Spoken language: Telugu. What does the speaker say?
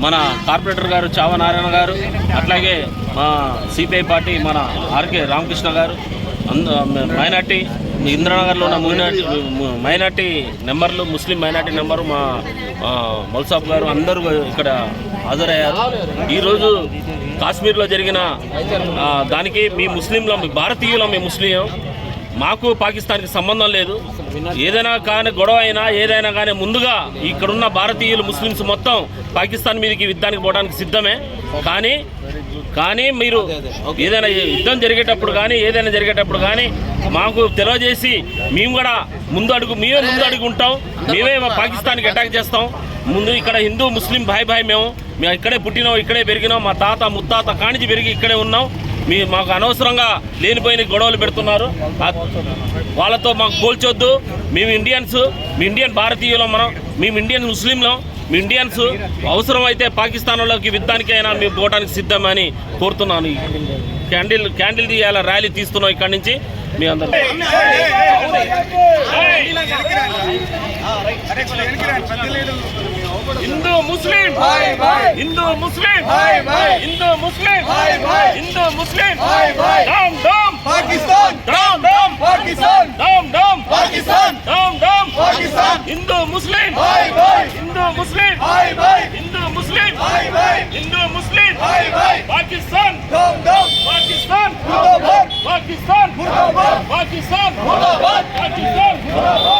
మన కార్పొరేటర్ గారు చావ నారాయణ గారు అట్లాగే మా సిపిఐ పార్టీ మన ఆర్కే రామకృష్ణ గారు అంద మైనార్టీ ఇంద్రనగర్లో ఉన్న మైనార్టీ మైనార్టీ నెంబర్లు ముస్లిం మైనార్టీ నెంబరు మా మల్సాబ్ గారు అందరూ ఇక్కడ హాజరయ్యారు. ఈరోజు కాశ్మీర్లో జరిగిన దానికి మీ ముస్లింల భారతీయులం మీ ముస్లిం మాకు పాకిస్తాన్కి సంబంధం లేదు. ఏదైనా కానీ గొడవ అయినా ఏదైనా కానీ ముందుగా ఇక్కడున్న భారతీయులు ముస్లిమ్స్ మొత్తం పాకిస్తాన్ మీదకి యుద్ధానికి పోవడానికి సిద్ధమే. కానీ కానీ మీరు ఏదైనా యుద్ధం జరిగేటప్పుడు కానీ ఏదైనా జరిగేటప్పుడు కానీ మాకు తెలియజేసి మేము కూడా ముందు అడుగు మేమే ముందు అడుగు ఉంటాం. మేమే మా పాకిస్తాన్కి అటాక్ చేస్తాం. ముందు ఇక్కడ హిందూ ముస్లిం భాయ్ భాయ్ మేము. మేము ఇక్కడే పుట్టినాం ఇక్కడే పెరిగినాం. మా తాత ముత్తాత కానించి పెరిగి ఇక్కడే ఉన్నాం. మీ మాకు అనవసరంగా లేనిపోయిన గొడవలు పెడుతున్నారు వాళ్ళతో మాకు పోల్చొద్దు మేము ఇండియన్స్ మీ ఇండియన్ భారతీయులం మనం మేము ఇండియన్ ముస్లింలం మీ ఇండియన్స్ అవసరమైతే పాకిస్తాన్లోకి యుద్ధానికైనా మేము పోవడానికి సిద్ధమని కోరుతున్నాను క్యాండిల్ క్యాండిల్ తీయాల ర్యాలీ తీస్తున్నాం ఇక్కడి నుంచి మీ అందరూ Hindu Muslim Hindu Muslim Hindu Muslim Hindu Muslim dam డామ్ పాకిస్తాన్ డామ్ డామ్ పాకిస్తాన్ డామ్ డామ్ పాకిస్తాన్ డామ్ డామ్ పాకిస్తాన్ హిందూ ముస్లిం బాయ్ బాయ్ హిందూ ముస్లిం బాయ్ బాయ్ హిందూ ముస్లిం బాయ్ బాయ్ హిందూ ముస్లిం బాయ్ బాయ్ పాకిస్తాన్ దమ్ దమ్ పాకిస్తాన్ ముర్దాబాద్ పాకిస్తాన్ ముర్దాబాద్ పాకిస్తాన్ ముర్దాబాద్ పాకిస్తాన్ ముర్దాబాద్ పాకిస్తాన్ ముర్దాబాద్ పాకిస్తాన్